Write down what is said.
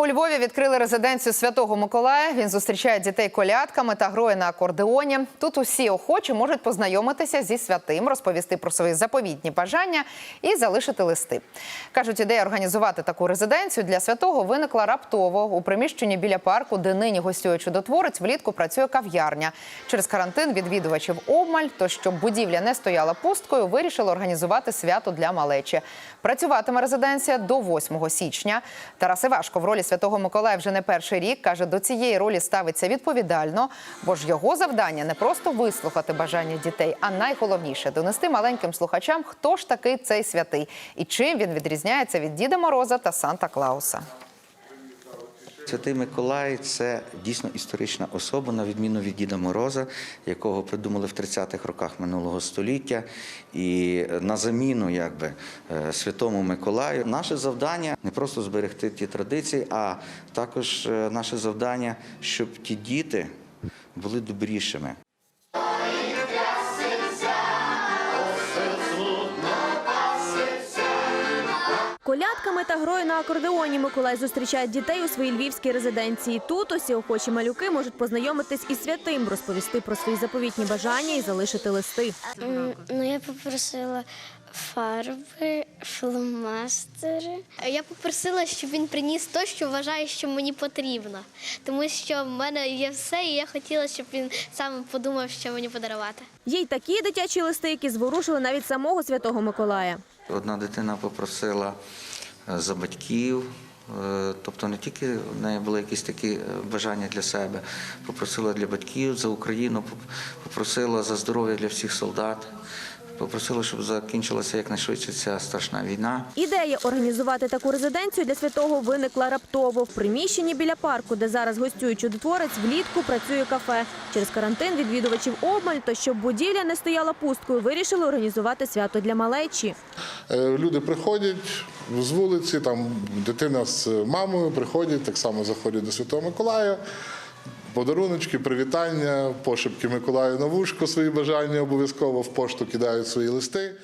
У Львові відкрили резиденцію Святого Миколая. Він зустрічає дітей колядками та грає на акордеоні. Тут усі охочі можуть познайомитися зі святим, розповісти про свої заповітні бажання і залишити листи. Кажуть, ідея організувати таку резиденцію для святого виникла раптово у приміщенні біля парку, де нині гостює чудотворець. Влітку працює кав'ярня. Через карантин відвідувачів обмаль. То щоб будівля не стояла пусткою, вирішили організувати свято для малечі. Працюватиме резиденція до 8 січня. Тарас Івашко в ролі святого Миколая вже не перший рік каже, до цієї ролі ставиться відповідально, бо ж його завдання не просто вислухати бажання дітей, а найголовніше донести маленьким слухачам, хто ж такий цей святий і чим він відрізняється від Діда Мороза та Санта Клауса. Святий Миколай це дійсно історична особа, на відміну від Діда Мороза, якого придумали в 30-х роках минулого століття. І на заміну якби, е, святому Миколаю наше завдання не просто зберегти ті традиції, а також е, наше завдання, щоб ті діти були добрішими. Колядками та грою на акордеоні Миколай зустрічає дітей у своїй львівській резиденції. Тут усі охочі малюки можуть познайомитись із святим, розповісти про свої заповітні бажання і залишити листи. Ну, я попросила фарби, фломастери. Я попросила, щоб він приніс те, що вважає, що мені потрібно. Тому що в мене є все, і я хотіла, щоб він сам подумав, що мені подарувати. Є й такі дитячі листи, які зворушили навіть самого святого Миколая. Одна дитина попросила е, за батьків, е, тобто не тільки в неї були якісь такі е, бажання для себе, попросила для батьків за Україну, попросила за здоров'я для всіх солдат, попросила, щоб закінчилася якнайшвидше ця страшна війна. Ідея організувати таку резиденцію для святого виникла раптово. В приміщенні біля парку, де зараз гостює чудотворець, влітку працює кафе. Через карантин відвідувачів обмаль, то щоб будівля не стояла пусткою, вирішили організувати свято для малечі. Е, Люди приходять з вулиці, там дитина з мамою приходять, так само заходять до Святого Миколая. Подаруночки, привітання, пошепки Миколаю на вушко, свої бажання обов'язково в пошту кидають свої листи.